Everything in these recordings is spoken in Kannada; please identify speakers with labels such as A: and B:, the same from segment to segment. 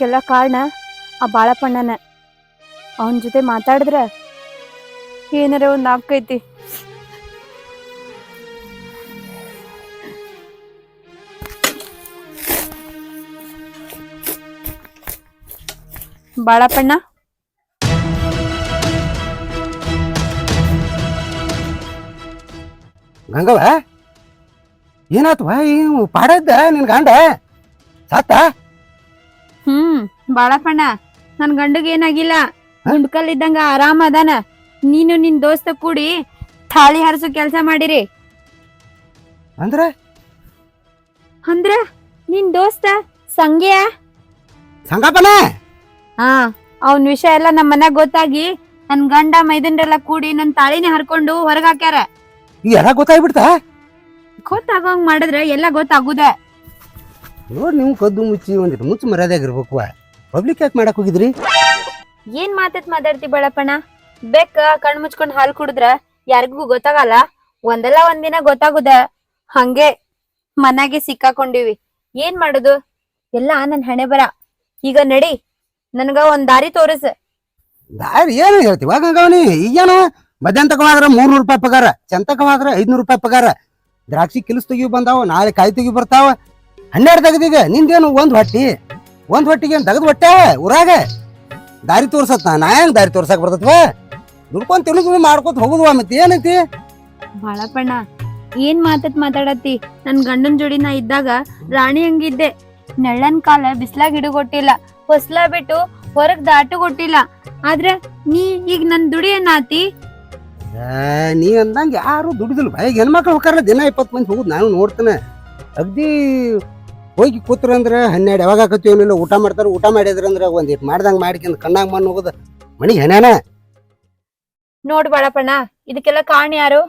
A: ಇದಕ್ಕೆಲ್ಲ ಕಾರಣ ಆ ಬಾಳಪ್ಪಣ್ಣನ. ಅವನ ಜೊತೆ ಮಾತಾಡಿದ್ರೆ ಏನಾರ ಒಂದು ಆಕೈತಿ ಬಾಳಪ್ಪಣ್ಣ.
B: ಗಂಗವ ಏನಾತ್ವ? ಏನು ಪಾಡದ್ದ ನಿನ್ ಗಂಡ? ಸತ್ತ?
A: ಬಾಳಪ್ಪಣ್ಣ ನನ್ ಗಂಡಗ್ ಏನಾಗಿಲ್ಲ? ಗುಂಡ್ಕಲ್ ಇದ್ದಂಗ ಆರಾಮ ಅದಾನ. ನೀನು ನಿನ್ ದೋಸ್ತ ಕೂಡಿ ಥಾಳಿ ಹರಿಸೋ ಕೆಲ್ಸ ಮಾಡಿರಿ.
B: ಅಂದ್ರ?
A: ಅಂದ್ರ ನಿನ್ ದೋಸ್ತ ಸಂಗ್ಯ?
B: ಸಂಗಪ್ಪನ?
A: ಹಾ ಅವನ್ ವಿಷಯ ಎಲ್ಲ ನಮ್ ಮನ್ಯಾಗ ಗೊತ್ತಾಗಿ ನನ್ ಗಂಡ ಮೈದನ್ರೆಲ್ಲ ಕೂಡಿ ನನ್ ತಾಳಿನ ಹರ್ಕೊಂಡು ಹೊರಗ್ ಹಾಕ್ಯಾರ.
B: ಎಲ್ಲ ಗೊತ್ತಾಗ್ಬಿಡ್ತಾ?
A: ಗೊತ್ತಾಗೋಂಗ್ ಮಾಡಿದ್ರೆ ಎಲ್ಲ ಗೊತ್ತಾಗುದ.
B: ನೋಡ್ ನೀವು ಕದ್ದು ಮುಚ್ಚಿ ಒಂದಿಟ್ಟು ಮುಚ್ಚು ಮರ್ಯಾದಾಗಿರ್ಬೇಕು ಪಬ್ಲಿಕ್ ಯಾಕೆ ಮಾಡಕ್ ಹೋಗಿದ್ರಿ?
A: ಏನ್ ಮಾತತ್ ಮಾತಾಡ್ತಿ ಬಾಳಪ್ಪಣ್ಣ? ಬೆಕ್ಕ ಕಣ್ ಮುಚ್ಕೊಂಡ್ ಹಾಲ್ ಕುಡಿದ್ರ ಯಾರಿಗೂ ಗೊತ್ತಾಗಲ್ಲ. ಒಂದಲ್ಲ ಒಂದಿನ ಗೊತ್ತಾಗುದ. ಹಂಗೆ ಮನೆಗೆ ಸಿಕ್ಕಾಕೊಂಡಿವಿ. ಏನ್ ಮಾಡುದು? ಎಲ್ಲ ನನ್ ಹಣೆ ಬರ. ಈಗ ನಡಿ ನನ್ಗ ಒಂದ್ ದಾರಿ ತೋರಿಸ.
B: ದಾರಿ ಏನು ಹೇಳ್ತಿವಿ ಗಂಗವನಿ ಈಗೇನು ವಾದ್ರ ಮೂರ್ನೂರು ರೂಪಾಯಿ ಪಗಾರ ಚಂತಕವಾದ್ರ ಐದ್ನೂರು ರೂಪಾಯಿ ಪಗಾರ. ದ್ರಾಕ್ಷಿ ಕಿಲ್ಸ್ ತೆಗಿಯು ಬಂದಾವ ನಾಳೆ ಕಾಯಿ ತೆಗಿ ಬರ್ತಾವ. ಹನ್ನೆರಡು ತೆಗೆದೀಗ ನಿಂದೇನು ಒಂದ್ ಹೊಟ್ಟಿ? ಒಂದ್ ಹೊಟ್ಟಿಗೆ ಏನ್ ತಗದ್ ಹೊಟ್ಟೆ ಊರಾಗ. ದಾರಿ ತೋರ್ಸತ್ ನಾ. ಹೆಂಗ್ ದಾರಿ ತೋರ್ಸಕ್ ಬರ್ತತ್ವ? ದುಡ್ಕೊಂಡ್ ತಿಳುದು ಮಾಡ್ಕೊತ ಹೋಗುದ್ವ ಮತ್ತೆ ಏನೈತಿ?
A: ಬಾಳಪ್ಪಣ್ಣ ಏನ್ ಮಾತತ್ ಮಾತಾಡತ್ತಿ? ನನ್ ಗಂಡನ್ ಜೋಡಿ ನಾ ಇದ್ದಾಗ ರಾಣಿ ಹಂಗಿದ್ದೆ. ನೆಳ್ಳನ್ ಕಾಲ ಬಿಸ್ಲಾಗ್ ಹಿಡುಗೊಟ್ಟಿಲ್ಲ. ಹೊಸ್ಲ ಬಿಟ್ಟು ಹೊರಗ್ ದಾಟು ಕೊಟ್ಟಿಲ್ಲ ಆದ್ರೆ ನೀ ಈಗ ನನ್ ದುಡಿ ಏನಾತಿ?
B: ನೀ ಅಂದಂಗ ಯಾರು ದುಡಿದಿಲ್ಲ. ಈಗ ಹೆಣ್ಮಕ್ಳು ಹೋಗಾರ ದಿನ ಇಪ್ಪತ್ತು ಮಂದಿ ಹೋಗುದು ನಾನು ನೋಡ್ತೇನೆ. ಅಗ್ದಿ ಹೋಗಿ ಕೂತ್ರ ಅಂದ್ರೆ ಹನ್ನೆರಡು ಯಾವಾಗ ಆಕತ್ತೀವನಿಲ್ಲ ಊಟ ಮಾಡ್ತಾರ ಊಟ ಮಾಡಿದ್ರ ಅಂದ್ರೆ ಇಟ್ ಮಾಡ್ದಂಗ ಮಾಡ್ಕೊಂಡ್ ಕಣ್ಣಾಗ ಮಣ್ಣು ಹೋಗುದ. ಮಣಿ ಹೆನಾನ
A: ನೋಡ್ ಬಾಳಪ್ಪಣ್ಣ ಇದಕ್ಕೆಲ್ಲ ಕಾರಣ ಯಾರು?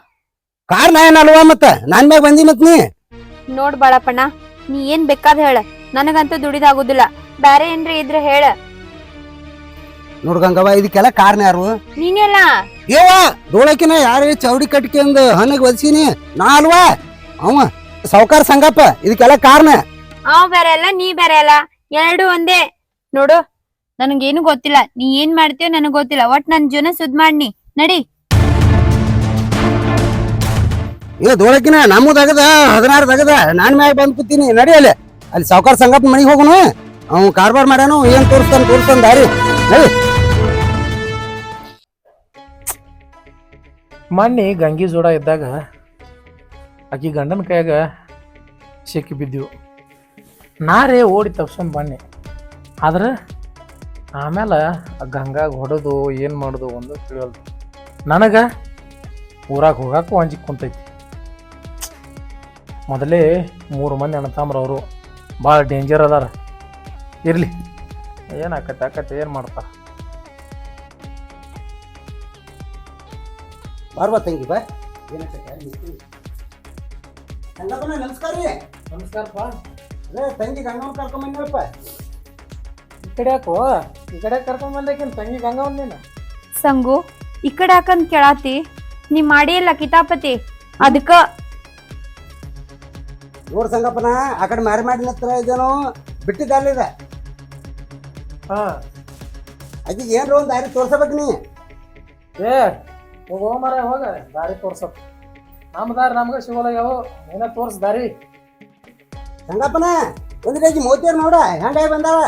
B: ಕಾರಣ ನಾ ಏನಲ್ವಾ ಮತ್ತ? ನಾನ್ ಮ್ಯಾಗ ಬಂದಿ ಮತ್ ನೀ?
A: ನೋಡ್ ಬಾಳಪ್ಪಣ್ಣ ನೀ ಏನ್ ಬೇಕಾದ್ ಹೇಳ. ನನಗಂತೂ ದುಡಿದಾಗುದಿಲ್ಲ. ಬ್ಯಾರೆ ಏನ್ರಿ ಇದ್ರೆ ಹೇಳ.
B: ನೋಡ್ಗಂಗವ ಇದಕ್ಕೆಲ್ಲ ಕಾರಣ ಯಾರು?
A: ನೀನೆಲ್ಲ?
B: ಏವ ಧೂಳಕಿನ ಯಾರೇ ಚೌಡಿ ಕಟ್ಕೊಂಡ್ ಹನಗ್ ಒದ್ಸೀನಿ? ನಾ ಅಲ್ವಾ? ಅವ ಸಾವ್ಕಾರ ಸಂಗಪ್ಪ ಇದಕ್ಕೆಲ್ಲ ಕಾರಣ.
A: ಅವ್ ಬೇರೆ ಅಲ್ಲ ನೀ ಬೇರೆ ಅಲ್ಲ. ಎರಡು ಒಂದೇ. ನೋಡು ನನಗೇನು ಗೊತ್ತಿಲ್ಲ. ನೀ ಏನ್ ಮಾಡ್ತೀಯೋ ನನಗ್ ಗೊತ್ತಿಲ್ಲ. ಒಟ್ ನನ್ ಜೀವನ ಸುದ್ ಮಾಡ್ನಿ. ನಡಿ.
B: ನಮ್ಮ ತಗದ ನಮ್ಮದಾಗದ ಹದಿನಾರದಾಗದ ನಾನ್ ಮ್ಯಾಗ ಬಂದ್ ಕೂತೀನಿ. ನಡಿ ಅಲ್ಲಿ. ಅಲ್ಲಿ ಸಾವುಕಾರ ಸಂಗಪ್ಪ ಮನೆಗೆ ಹೋಗುನು. ಅವ್ ಕಾರ್ಬಾರ್ ಮಾಡ್ಯಾನು. ಏನ್ ತೋರಿಸ್ತಾನ ತೋರಿಸ್ತಾನ ದಾರಿ. ನಡಿ.
C: ಮೊನ್ನೆ ಗಂಗಿ ಜೋಡ ಇದ್ದಾಗ ಆಕಿ ಗಂಡನ ಕೈಯಾಗ ಸಿಕ್ಕಿ ಬಿದ್ದೆವು. ನಾರೇ ಓಡಿ ತಪ್ಸ್ಕೊಂಡು ಬನ್ನಿ. ಆದ್ರೆ ಆಮೇಲೆ ಗಂಗಾಗ ಹೊಡೆದು ಏನು ಮಾಡೋದು ಒಂದು ತಿಳಿಯಲ್ದು ನನಗೆ ಊರಾಗ ಹೋಗಕ್ಕೆ ಅಂಜಿಕ್ ಕುಂತೈತಿ. ಮೊದಲೇ ಮೂರು ಮಂದಿ ಅಣ್ಣತಾಮ್ರ ಅವರು ಭಾಳ ಡೇಂಜರ್ ಅದಾರ. ಇರಲಿ. ಏನು ಆಕತ್ತೆ ಆಕತ್ತೆ ಏನು ಮಾಡ್ತಾರೆ?
B: ಬಾರ್ಬಾ ತಂಗಿ ಬಾ? ನಮಸ್ಕಾರ ರೀ.
C: ನಮಸ್ಕಾರಪ್ಪ.
B: ಅದೇ ತಂಗಿ ಗಂಗಮ್ಮ ಕರ್ಕೊಂಡ್ ಬಂದಿರಪ್ಪ
C: ಈ ಕಡೆ ಯಾಕೋ ಈ ಕಡೆ ಕರ್ಕೊಂಡ್ ಬಂದಕಿನ್ ತಂಗಿ ಗಂಗವನ್ ನೀನು.
A: ಸಂಗು ಈ ಕಡೆ ಹಾಕಂದ್ ಕೇಳಾತಿ. ನೀ ಮಾಡಿಯಲ್ಲ ಕಿತಾಪತಿ? ಅದಕ್ಕ
B: ನೋಡ್ ಸಂಗಪ್ಪನ ಆ ಕಡೆ ಮಾರಿ ಮಾಡಿನ ಹತ್ರ ಇದೇನೋ ಬಿಟ್ಟಿದ್ದಲ್ಲಿದೆ
C: ಹಾ.
B: ಅದಕ್ಕೆ ಏನ್ರ ಒಂದು ದಾರಿ ತೋರ್ಸಬೇಕು ನೀ.
C: ಏ ಹೋಗೋ ಮರ ಹೋಗ. ದಾರಿ ತೋರ್ಸಪ್ಪ ನಮ್ಮ ದಾರಿ ನಮ್ಗೆ ಸಿಗೋಲಾಗ್ಯಾವ ಏನ ತೋರ್ಸ ದಾರಿ.
B: ಸಂಗಪ್ಪನ ಒಂದು ರೇಜಿ ಮೋತಿಯರ್ ನೋಡ ಹೆಂಗಾಗಿ ಬಂದಾವ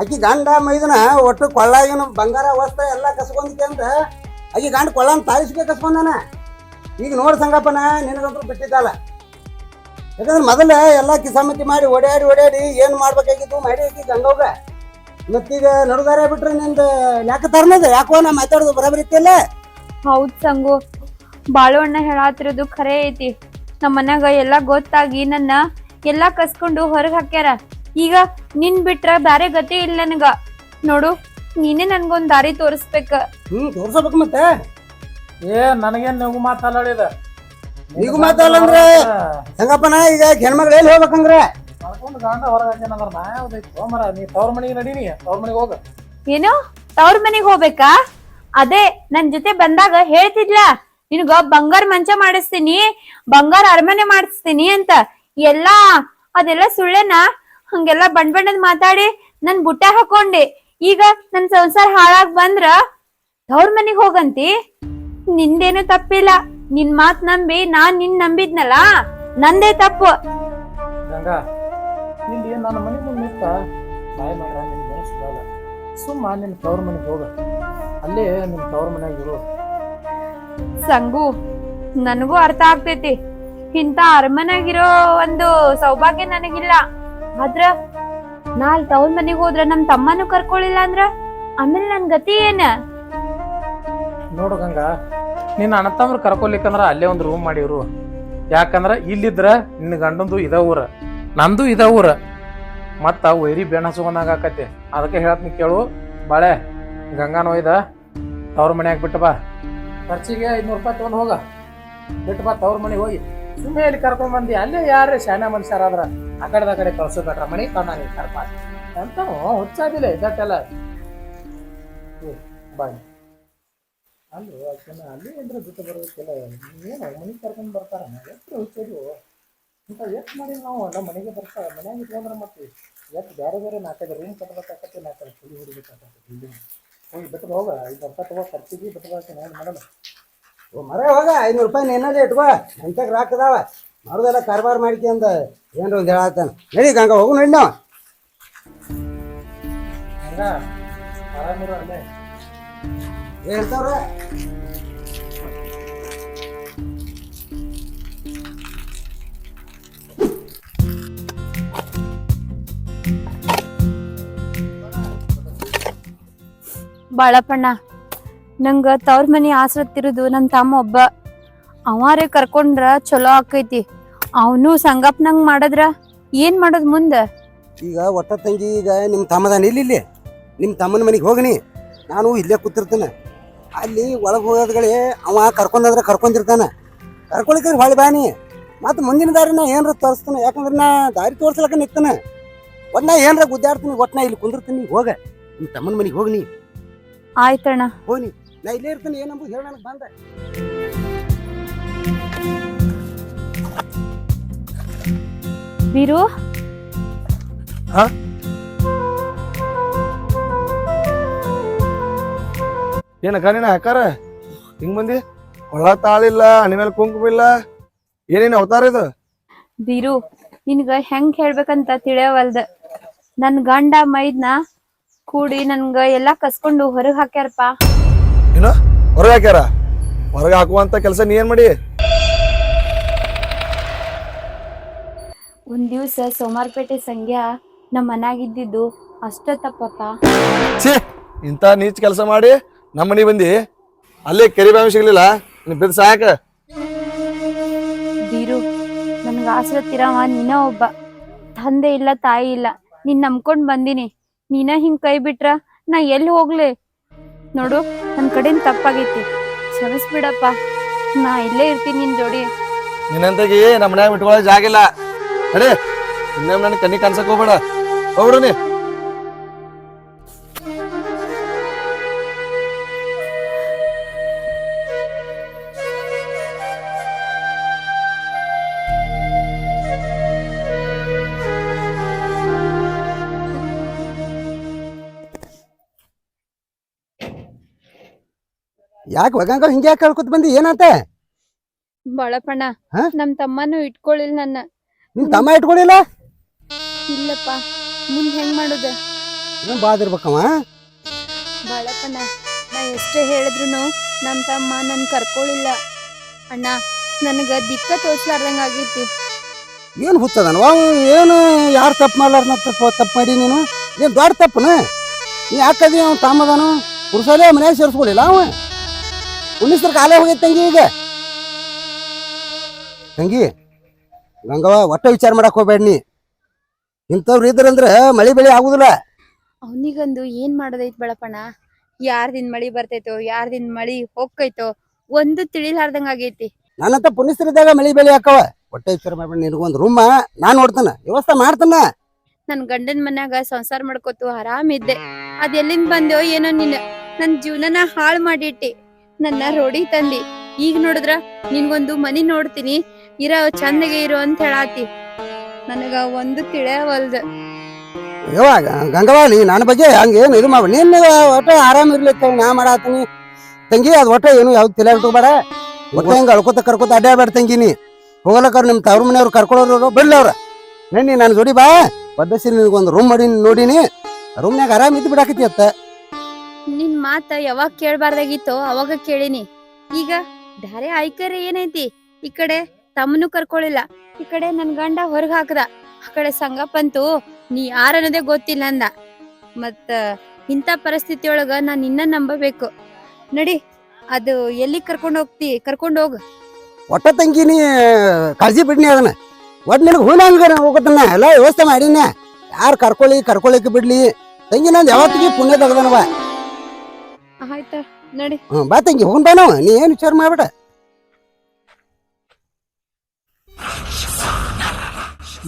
B: ಆಕಿ ಗಂಡ ಮೈದನ ಒಟ್ಟು ಕೊಳ್ಳಾಗಿನ ಬಂಗಾರ ವಸ್ತ್ರ ಎಲ್ಲ ಕಸ್ಕೊಂಡಿದ್ದೆ ಅಂತ ಆಕಿ ಗಂಡ ಕೊಳ್ಳನ್ ತಾಯಿಸ್ಬೇಕು ಕಸ್ಕೊಂಡಾನ. ಈಗ ನೋಡಿ ಸಂಗಪ್ಪನ, ನಿನಗಂತೂ ಬಿಟ್ಟಿದ್ದಲ್ಲ ಯಾಕಂದ್ರೆ ಮೊದಲ ಎಲ್ಲ ಕಿಸಾಮತಿ ಮಾಡಿ ಓಡಾಡಿ ಓಡಾಡಿ ಏನು ಮಾಡ್ಬೇಕಾಗಿತ್ತು ಮಾಡಿ ಆಕಿ ಗಂಗೋಗ ಮತ್ತೀಗ ನಡುದಾರ ಬಿಟ್ರೆ ನಿಂದ ಯಾಕೆ ತರ್ನದ? ಯಾಕೋ ನಾ ಮಾತಾಡೋದು ಬರಬರಿ ಇತ್ತಿಲ್ಲ
A: ಹೌದ್ ಸಂಗು. ಬಾಳುವಣ್ಣ ಹೇಳಾತಿರೋದು ಖರೆ ಐತಿ. ನಮ್ಮ ಮನ್ಯಾಗ ಎಲ್ಲ ಗೊತ್ತಾಗಿ ನನ್ನ ಎಲ್ಲಾ ಕಸ್ಕೊಂಡು ಹೊರಗ್ ಹಾಕ್ಯಾರ. ಈಗ ನಿನ್ ಬಿಟ್ರ ಬ್ಯಾರೆ ಗತಿ ಇಲ್ಲ ನನಗ. ನೋಡು ನೀನೇ ನನ್ಗೊಂದ್ ದಾರಿ ತೋರಿಸ್ಬೇಕ.
B: ಹ್ಮ್ ತೋರ್ಸಬೇಕು ಮತ್ತೆ.
C: ಏ ನನಗೇನ್ ನೀವು ಮಾತಾಡಿದ
B: ನೀವು ಹೆಂಗಪ್ಪ ನಾ ಈಗ ಹೆಣ್ಮಗ್ ಎಲ್ಲಿ ಹೋಗ್ಬೇಕಂದ್ರೆ?
C: ಕರ್ಕೊಂಡು ಗಂಡ ಹೊರಗೆ ಹಾಕ್ಯಾನಂದ್ರ ನಾ ಯಾವ್ದೈತಿ ಹೋ ನೀ ತವ್ರ ಮನೆಗೆ ನಡೀನಿ ತವ್ರ ಮನೆಗೆ ಹೋಗ.
A: ಏನು? ತವ್ರ ಮನೆಗ್ ಹೋಗ್ಬೇಕಾ? ಅದೇ ನನ್ ಜೊತೆ ಬಂದಾಗ ಹೇಳ್ತಿದ್ಲ? ನಿನ್ಗ ಬಂಗಾರ ಮಂಚ ಮಾಡಿಸ್ತೀನಿ ಬಂಗಾರ ಅರಮನೆ ಮಾಡಿಸ್ತೀನಿ ಅಂತ. ಎಲ್ಲಾ ಅದೆಲ್ಲ ಸುಳ್ಳೆನ? ಹಂಗೆಲ್ಲ ಬಣ್ಣ ಬಣ್ಣದ್ ಮಾತಾಡಿ ನನ್ ಬುಟ್ಟ ಹಾಕೊಂಡೆ. ಈಗ ನನ್ ಸಂಸಾರ ಹಾಳಾಗ್ ಬಂದ್ರ ಅವ್ರ ಮನೆಗ್ ಹೋಗಂತಿ? ನಿಂದೇನು ತಪ್ಪಿಲ್ಲ. ನಿನ್ ಮಾತ್ ನಂಬಿ ನಾನ್ ನಿನ್ ನಂಬಿದ್ನಲ್ಲ? ನಂದೇ ತಪ್ಪು.
C: ಗಂಗಾ ಇಲ್ಲಿ ನನ್ನ ಮನೆ ಮುಂದೆ ನಿಂತ? ಬಾಯ್ ಮಾಡ್ರ ನಿನ್ ಮನಸ್ಸಿರಲ್ಲ ಸುಮ್ಮ ನಿನ್ನ ತವ್ರ ಮನೆಗೆ ಹೋಗ. ಅಲ್ಲೇ ನಿನ್ನ ತವ್ರ ಮನ್ಯಾಗ ಇರು.
A: ಸಂಗು ನನಗೂ ಅರ್ಥ ಆಗ್ತೈತಿ. ಇಂತ ಅರಮನಾಗಿರೋ ಒಂದು ಸೌಭಾಗ್ಯ ನನಗಿಲ್ಲ. ಆದ್ರ ನಾಲ್ ತವ್ರ ಮನೆಗೆ ಹೋದ್ರ ನಮ್ ತಮ್ಮನು ಕರ್ಕೊಳ್ಳಿಲ್ಲ ಅಂದ್ರ ಆಮೇಲೆ ನನ್ ಗತಿ ಏನ?
C: ನೋಡು ಗಂಗಾ, ನಿನ್ನ ಅಣ್ಣ ತಮ್ಮರು ಕರ್ಕೊಲಿಕ್ಕಂದ್ರ ಅಲ್ಲೇ ಒಂದು ರೂಮ್ ಮಾಡಿವ್ರು. ಯಾಕಂದ್ರ ಇಲ್ಲಿದ್ರ ನಿನ್ನ ಗಂಡಂದು ಇದ ಊರ, ನಂದು ಇದ ಊರ. ಮತ್ತ ವೈರಿ ಬೆಣ್ಣ ಹಚ್ಕೊಂಡಾಗ ಆಕತಿ. ಅದಕ್ಕೆ ಹೇಳ್ತೀನಿ ಕೇಳು, ಬಾಳೆ ಗಂಗಾನ ಹೋಯ್ದ ತವ್ರ ಮನ್ಯಾಗ ಬಿಟ್ಟು ಬಾ. ಖರ್ಚಿಗೆ ಐದ್ನೂರು ರೂಪಾಯಿ ತಗೊಂಡ್ ಹೋಗ. ಬಿಟ್ಟು ಬತ್ತ ಅವ್ರ ಮನೆಗೆ ಹೋಗಿ. ಸುಮ್ಮನೆ ಇಲ್ಲಿ ಕರ್ಕೊಂಡ್ ಬಂದಿ, ಅಲ್ಲೇ ಯಾರೇ ಶಾನೆ ಮನುಷ್ಯರಾದ್ರ? ಆ ಕಡೆದ ಕಡೆ ಕಳ್ಸೋಬೇಕ್ರ ಮನೆ ತಂದಾನೆ ಕರ್ಪ ಅಂತ. ಹುಚ್ಚಾದಿಲ್ಲ ಇದ್ದಟ್ಟೆಲ್ಲ ಬಾಯ್ ಅಲ್ಲಿ ಆಕೆನ ಅಲ್ಲಿ ಅಂದ್ರೆ ಬಿಟ್ಟು ಬರೋದಕ್ಕೆಲ್ಲ ಏನು ಮನೆಗೆ ಕರ್ಕೊಂಡು ಬರ್ತಾರ? ಎಷ್ಟು ಹುಚ್ಚದು ಇಂಥ ಎಷ್ಟು ಮಾಡಿ ನಾವು? ನಮ್ಮ ಮನೆಗೆ ಬರ್ತಾರೆ ಮನ್ಯಾಗ ಇಟ್ಕೊಂಡ್ರೆ ಮತ್ತೆ ಎಷ್ಟು ಬೇರೆ ಬೇರೆ ನಾಲ್ಕೈದು ರೂಮ್ ಕಟ್ಬೇಕಾಗತ್ತೆ ನಾಲ್ಕೈದು ಕುಳಿ ಹೊಡಿಬೇಕಾಗತ್ತೆ ಬಿಲ್ಡಿಂಗ್ ಹೋಗಿ ಬಿಟ್ಟು ಹೋಗ ಇದು ರೂಪಾಯಿ ತಗೋ ಕರ್ತೀವಿ ಬಿಟ್ಟು ನೋಡಿ ಮಾಡಲ್ಲ.
B: ಮರ, ಹೋಗ, ಐನೂರು ರೂಪಾಯಿ ಬಾ ಇಟ್ಕೋ. ಎಂತಕ್ಕೆ ರಾಕದಾವ ಮಾಡೋದೆಲ್ಲ ಕಾರ್ಬಾರ ಮಾಡ್ಕೊಂಡ ಏನ್ರ ಒಂದು ಹೇಳತ್ತಾನ ನಡಿ ಗಂಗ, ಹೋಗು ನಡಿ ನಾವು. ಹೇಳ್ತಾವ್ರ?
A: ಬಾಳಪ್ಪಣ್ಣ ನಂಗ ತವ್ರ ಮನಿ ಆಸರತ್ತಿರುದು ನನ್ನ ತಮ್ಮ ಒಬ್ಬ. ಅವಾರೇ ಕರ್ಕೊಂಡ್ರ ಚಲೋ ಆಕೈತಿ. ಅವನು ಸಂಗಪ್ನಂಗ್ ಮಾಡದ್ರ? ಏನ್ ಮಾಡೋದ್ ಮುಂದ?
B: ಈಗ ಒಟ್ಟ ತಂಗಿ ಈಗ ನಿಮ್ಮ ತಮ್ಮದಾನ ಇಲ್ಲಿ ಇಲ್ಲಿ? ನಿಮ್ಮ ತಮ್ಮನ ಮನೆಗೆ ಹೋಗನಿ ನಾನು ಇಲ್ಲೇ ಕೂತಿರ್ತೇನೆ. ಅಲ್ಲಿ ಒಳಗೆ ಹೋಗೋದ್ಗಳೇ ಅವ ಕರ್ಕೊಂಡಂದ್ರೆ ಕರ್ಕೊಂಡಿರ್ತಾನೆ. ಕರ್ಕೊಳಿಕ್ಕೆ ಹೊಳಿ ಬಾನಿ ಮತ್ತು ಮುಂದಿನ ದಾರಿನ ಏನ್ರ ತೋರಿಸ್ತಾನೆ. ಯಾಕಂದ್ರೆ ನಾ ದಾರಿ ತೋರ್ಸಲಕ ನಿಕ್ತಾನ ಒಟ್ಟು ನಾ ಏನ್ರ ಗುದ್ದಾಡ್ತೀನಿ ಒಟ್ಟು ನಾ ಇಲ್ಲಿ ಕುಂದಿರ್ತೀನಿ ಹೋಗ. ನಿಮ್ಮ ತಮ್ಮನ ಮನೆಗೆ ಹೋಗ್ನಿ
A: ಆಯ್ತಣ್ಣ.
B: ಹೋಗ್ನಿ ನಾ ಇಲ್ಲೇ ಇರ್ತೀನಿ ಏನಂಬುದು ಹೇಳ ನನಗೆ ಬಂದ.
A: ವೀರು?
D: ಏನ ಕಾರಣ ಹಾಕಾರ? ಹಿಂಗ್ ಬಂದಿ? ಒಳ ತಾಳಿಲ್ಲ ಹಣಿ ಮೇಲೆ ಕುಂಕುಮ ಇಲ್ಲ. ಏನೇನು ಅವತಾರ ಇದು?
A: ಬೀರು ನಿನ್ಗ ಹೆಂಗ್ ಹೇಳ್ಬೇಕಂತ ತಿಳಿಯವಲ್ದ. ನನ್ ಗಂಡ ಮೈದ್ನ ಕೂಡಿ ನನ್ಗ ಎಲ್ಲಾ ಕಸ್ಕೊಂಡು ಹೊರಗ್ ಹಾಕ್ಯಾರಪ್ಪ.
D: ಏನು ಹೊರಗೆ ಹಾಕ್ಯಾರ? ಹೊರಗೆ ಹಾಕುವಂತ ಕೆಲಸ ನೀ ಏನ್ ಮಾಡಿ?
A: ಒಂದ್ ದಿವ್ಸ ಸೋಮಾರ್ಪೇಟೆ ಸಂಗ್ಯಾ ನಮ್ಮ ಮನ್ಯಾಗಿದ್ದಿದ್ದು ಅಷ್ಟ ತಪ್ಪಪ್ಪ.
D: ಛೇ ಇಂಥ ನೀಚ್ ಕೆಲಸ ಮಾಡಿ ನಮ್ಮ ಮನೆ ಬಂದಿ. ಅಲ್ಲೇ ಕೆರಿ ಬಾವಿ ಸಿಗ್ಲಿಲ್ಲ ನೀನ್ ಬಿದ್ದು ಸಾಕ.
A: ಬೀರು ನನ್ಗ ಆಸರತ್ತಿರವ ನೀನ ಒಬ್ಬ. ತಂದೆ ಇಲ್ಲ ತಾಯಿ ಇಲ್ಲ ನೀನ್ ನಂಬ್ಕೊಂಡ್ ಬಂದಿನಿ. ನೀನ ಹಿಂಗ್ ಕೈ ಬಿಟ್ರ ನಾ ಎಲ್ಲಿ ಹೋಗ್ಲಿ? ನೋಡು ನನ್ನ ಕಡೆನ್ ತಪ್ಪಾಗೈತಿ. ಕ್ಷಮಿಸ್ಬಿಡಪ್ಪ. ನಾ ಇಲ್ಲೇ ಇರ್ತೀನಿ ನಿನ್ ಜೋಡಿ.
D: ನಿನ್ನಂತಾಗಿ ನಮ್ಮ ಮನ್ಯಾಗ ಬಿಟ್ಕೊಳ್ಳೋ ಜಾಗಿಲ್ಲ. ಅಡೇ ಇನ್ನೊಮ್ಮೆ ನನ್ನ ಕಣ್ಣಿ ಕಾಣ್ಸಕ್ ಹೋಗ್ಬೇಡ. ಹೋಗ್ಬಿಡು ನೀ.
B: ಯಾಕೆ ಒಗಂಗ ಹಿಂಗೆ ಯಾಕೆ ಕಳ್ಕೊತ ಬಂದಿ? ಏನಂತ?
A: ಬಳಪಣ್ಣ
B: ಹಾ?
A: ನಮ್ ತಮ್ಮನು ಇಟ್ಕೊಳ್ಳಿಲ್ಲ ನನ್ನ.
B: ನಿಮ್ ತಮ್ಮ ಇಟ್ಕೊಳ್ಳಿಲ್ಲ
A: ಇಲ್ಲಪ್ಪ ಮುಂದ್ ಹೆಂಗ್ ಮಾಡುದ?
B: ಏನ್ ಬಾದಿರ್ಬೇಕವ
A: ಬಳಪಣ್ಣ ನಾ ಎಷ್ಟೇ ಹೇಳಿದ್ರು ನಮ್ ತಮ್ಮ ನನ್ ಕರ್ಕೊಳ್ಳಿಲ್ಲ ಅಣ್ಣ ನನಗ ದಿಕ್ಕ ತೋರ್ಸ್ಲಾರ್ದಂಗ ಆಗೈತಿ
B: ಏನು ಹುಚ್ಚದನ ಅವ ಏನು ಯಾರು ತಪ್ಪು ಮಾಡ್ಲಾರ ತಪ್ಪು ತಪ್ಪು ಮಾಡಿ ನೀನು? ಏನ್ ದೊಡ್ಡ ತಪ್ಪನ? ನೀ ಯಾಕದಿ ಅವ್ನು ತಾಮದಾನು ಪುರುಷರೇ ಮನ್ಯಾಗ ಸೇರಿಸ್ಕೊಳ್ಳಿಲ್ಲ ಅವ? ಉನ್ನಿಸ್ರ ಕಾಲೇ ಹೋಗೈತೆ ತಂಗಿ ಈಗ. ತಂಗಿ ನಂಗವ ಒಟ್ಟ ವಿಚಾರ ಮಾಡಕ್ ಹೋಗ್ಬೇಡ ನೀ. ಇಂಥವ್ರು ಇದ್ರಂದ್ರೆ ಮಳಿ ಬೆಳೆ ಆಗುದಿಲ್ಲ.
A: ಅವನಿಗಂದು ಏನ್ ಮಾಡೋದೈತ್ ಬೆಳಪಣ್ಣ ಯಾರ್ದಿನ್ ಮಳಿ ಬರ್ತೈತೋ ಯಾರ್ದಿನ್ ಮಳಿ ಹೋಗ್ಕೈತೋ ಒಂದು ತಿಳಿಲಾರ್ದಂಗ ಆಗೈತಿ.
B: ನನ್ನಂತ ಪುಣ್ಯಸ್ತ್ರಿದ್ದಾಗ ಮಳಿ ಬೆಳೆ ಹಾಕವ ಒಟ್ಟ ವಿಚಾರ ಮಾಡ್ಬೇಡ ನಿನಗೊಂದು ರೂಮ ನಾನು ನೋಡ್ತಾನ. ವ್ಯವಸ್ಥೆ ಮಾಡ್ತಾನ?
A: ನನ್ ಗಂಡನ್ ಮನ್ಯಾಗ ಸಂಸಾರ ಮಾಡ್ಕೋತು ಆರಾಮ್ ಇದ್ದೆ ಅದ್ ಎಲ್ಲಿಂದ ಬಂದೋ ಏನೋ ನೀನ್. ನನ್ ಜೀವನನ ಹಾಳ್ ಮಾಡಿಟ್ಟಿ. ನನ್ನ ರೋಡಿ ತಂದಿ. ಈಗ ನೋಡಿದ್ರ, ನಿನ್ಗೊಂದು ಮನಿ ನೋಡ್ತೀನಿ. ಇರ ಚಂದಗೆ ಇರೋ ಅಂತ ಹೇಳಾತಿ. ನನಗ ಒಂದು ತಿಳಿಯವಲ್ದ
B: ಯಾವಾಗ ಗಂಗವಾಲಿ, ನನ್ನ ಬಗ್ಗೆ ಹಂಗೇನು ಇದು ಮಾಡ ನಿನ್ನ ಒಟ್ಟೆ ಆರಾಮ ಇರ್ಲಿಕ್ಕೆ ನಾ ಮಾಡಾತೀನಿ. ತಂಗಿ, ಅದು ಒಟ್ಟೆ ಏನು ಯಾವ್ದು ತಲೆ ಇಟ್ಕೋಬೇಡ ಒಟ್ಟೆ ಹಂಗ ಅಳ್ಕೊತ ಕರ್ಕೊತ ಅಡ್ಡಾಡ್ಬೇಡ ಬೇಡ ತಂಗಿನಿ ಹೋಗ್ಲಕ್ಕಾರ ನಿಮ್ಮ ತವ್ರ ಮನೆಯವ್ರು ಕರ್ಕೊಳ್ಳೋರು ಬಿಡ್ಲಿ ಅವ್ರ. ನನ್ನಿ ನಾನು ಜೋಡಿ ಬಾ. ಪದ್ಧತಿ ನಿನಗೊಂದು ರೂಮ್ ಮಾಡಿ ನೋಡಿನಿ. ರೂಮ್ನಾಗ ಆರಾಮ ಇದ್ದು ಬಿಡಾಕತಿ ಅತ್ತ.
A: ನಿನ್ ಮಾತ ಯಾವಾಗ ಕೇಳ್ಬಾರ್ದಾಗಿತ್ತೋ ಅವಾಗ ಕೇಳಿನಿ. ಈಗ ಬ್ಯಾರೆ ಆಯ್ಕರೆ ಏನೈತಿ? ಈ ಕಡೆ ತಮ್ಮನು ಕರ್ಕೊಳಿಲ್ಲ. ಈ ಕಡೆ ನನ್ ಗಂಡ ಹೊರಗ್ ಹಾಕದ. ಆ ಕಡೆ ಸಂಗಪ್ಪಂತೂ ನೀ ಯಾರನ್ನೋದೇ ಗೊತ್ತಿಲ್ಲ ಅಂದ. ಮತ್ತ ಇಂಥ ಪರಿಸ್ಥಿತಿಯೊಳಗ ನಾನ್ ನಿನ್ನ ನಂಬಬೇಕು. ನಡಿ, ಅದು ಎಲ್ಲಿ ಕರ್ಕೊಂಡ್ ಹೋಗ್ತಿ? ಕರ್ಕೊಂಡ್ ಹೋಗ್.
B: ಒಟ್ಟ ತಂಗಿನಿ ಕಾಳಜಿ ಬಿಡ್ನಿ ಅದನ್ನ. ಒಟ್ಟು ನಿನಗೆ ಹೂನಂಗ ಹೋಗತ್ತನ್ನ ಎಲ್ಲ ವ್ಯವಸ್ಥೆ ಮಾಡಿನ. ಯಾರು ಕರ್ಕೊಳ್ಳಿ ಕರ್ಕೊಳ್ಳಿಕ್ಕೆ ಬಿಡ್ಲಿ. ತಂಗಿ ನಂದು ಯಾವತ್ತಿಗೆ ಪುಣ್ಯ ತೆಗ್ದನವ.
A: ಆಯ್ತ ನಡಿ.
B: ಹ್ಞೂ ಬಾ ತಂಗಿ ಹೋಗೋಣ ಬಾ ನಾವು. ನೀ ಏನು ವಿಚಾರ ಮಾಡ್ಬೇಡ.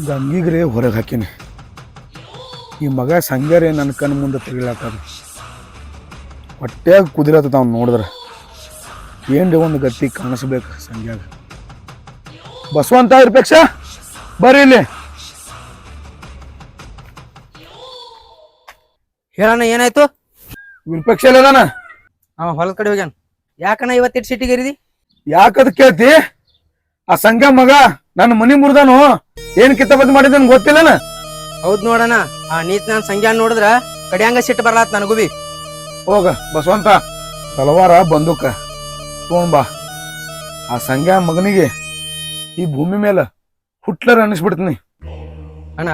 D: ಗಂಗಿಗ್ರೆ ಹೊರಗೆ ಹಾಕಿನಿ. ಈ ಮಗ ಸಂಗ್ಯಾರೆ ನನ್ನ ಕಣ್ಣು ಮುಂದೆ ತೆಗಿಲಾಕ ಹೊಟ್ಟೆಯಾಗ ಕುದಿರತ್ತ ಅವ್ನು ನೋಡಿದ್ರೆ. ಏನ್ರಿ ಒಂದು ಗತಿ ಕಾಣಿಸ್ಬೇಕು ಸಂಗ್ಯಾಗ ಬಸವಂತ ಇರ್ಪೇಕ್ಷ ಬರ್ರಿ ಇಲ್ಲಿ.
E: ಹೇಳಣ್ಣ ಏನಾಯ್ತು?
D: ವಿರ್ಪೇಕ್ಷ ಅದಾನ
E: ಅವ ಹೊಲದ ಕಡೆ ಹೋಗ್ಯಾನ. ಯಾಕಣ್ಣ ಇವತ್ತಿಟ್ಟು ಸಿಟ್ಟಿಗೇರಿದಿ
D: ಯಾಕದ್ ಕೇಳ್ತಿ? ಆ ಸಂಘ ಮಗ ನನ್ನ ಮನಿ ಮುರಿದಾನು. ಏನ್ ಕಿತ್ತಬದ್ ಮಾಡಿದನ್ ಗೊತ್ತಿಲ್ಲನ?
E: ಹೌದ್ ನೋಡಣ ಆ ನೀತ್ ನಾನ್ ಸಂಘ್ಯಾನ್ ನೋಡಿದ್ರ ಕಡಿಯಂಗ ಸಿಟ್ಟು ಬರ್ಲಾತ್ ನನಗೂ ಬಿ.
D: ಹೋಗ ಬಸವಂತ. ತಲವಾರ ಬಂದೂಕ. ಬಾ. ಆ ಸಂಘ ಮಗನಿಗೆ ಈ ಭೂಮಿ ಮೇಲೆ ಹುಟ್ಲರ್ ಅನ್ನಿಸ್ಬಿಡ್ತೀನಿ.
E: ಅಣ್ಣ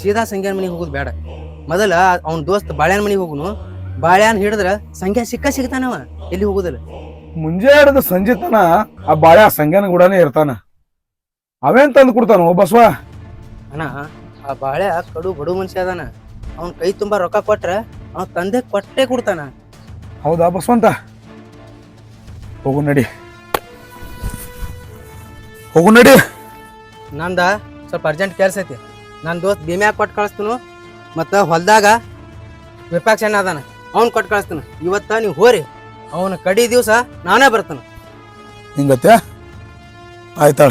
E: ಸೀದಾ ಸಂಘ್ಯಾನ್ ಮನಿಗೆ ಹೋಗುದು ಬೇಡ ಮೊದಲ ಅವ್ನ ದೋಸ್ತ್ ಬಾಳ್ಯಾನ ಮನೆಗೆ ಹೋಗುನು ಬಾಳ್ಯಾನ್ ಹಿಡಿದ್ರ ಸಂಖ್ಯಾ ಸಿಕ್ಕ ಸಿಗ್ತಾನವ ಎಲ್ಲಿ ಹೋಗುದಿಲ್ಲ.
D: ಮುಂಜೆ ಹಿಡಿದು ಸಂಜೆ ತನ ಆ ಬಾಳೆ ಆ ಸಂಖ್ಯಾನ ಗುಡಾನೇ ಇರ್ತಾನ. ಅವೇನ್ ತಂದು ಕೊಡ್ತಾನ ಬಸವ?
E: ಅಣ್ಣ ಆ ಬಾಳ್ಯ ಕಡು ಬಡು ಮನುಷ್ಯ ಅದಾನ. ಅವ್ನ ಕೈ ತುಂಬಾ ರೊಕ್ಕ ಕೊಟ್ರ ಅವ್ನ ತಂದೆ ಕೊಟ್ಟೆ ಕೊಡ್ತಾನ.
D: ಹೌದಾ ಬಸವಂತ? ಹೋಗು ನಡಿ. ಹೋಗು ನಡಿ.
E: ನಂದ ಸ್ವಲ್ಪ ಅರ್ಜೆಂಟ್ ಕೆಲ್ಸ ಐತಿ. ನನ್ನ ದೋಸ್ತ್ ಭೀಮ್ಯಾಗ ಕೊಟ್ಟು ಕಳಿಸ್ತೀನು. ಮತ್ತು ಹೊಲ್ದಾಗ ವಿಪಕ್ಷ ಅದಾನ. ಅವ್ನ್ ಕೊಟ್ಟು ಕಳಿಸ್ತಾನೆ. ಇವತ್ತ ನೀವು ಹೋರಿ. ಅವನ ಕಡಿ ದಿವಸ ನಾನೇ ಬರ್ತಾನೆ.
D: ಹಿಂಗತ್ತೆ ಆಯ್ತಾಳ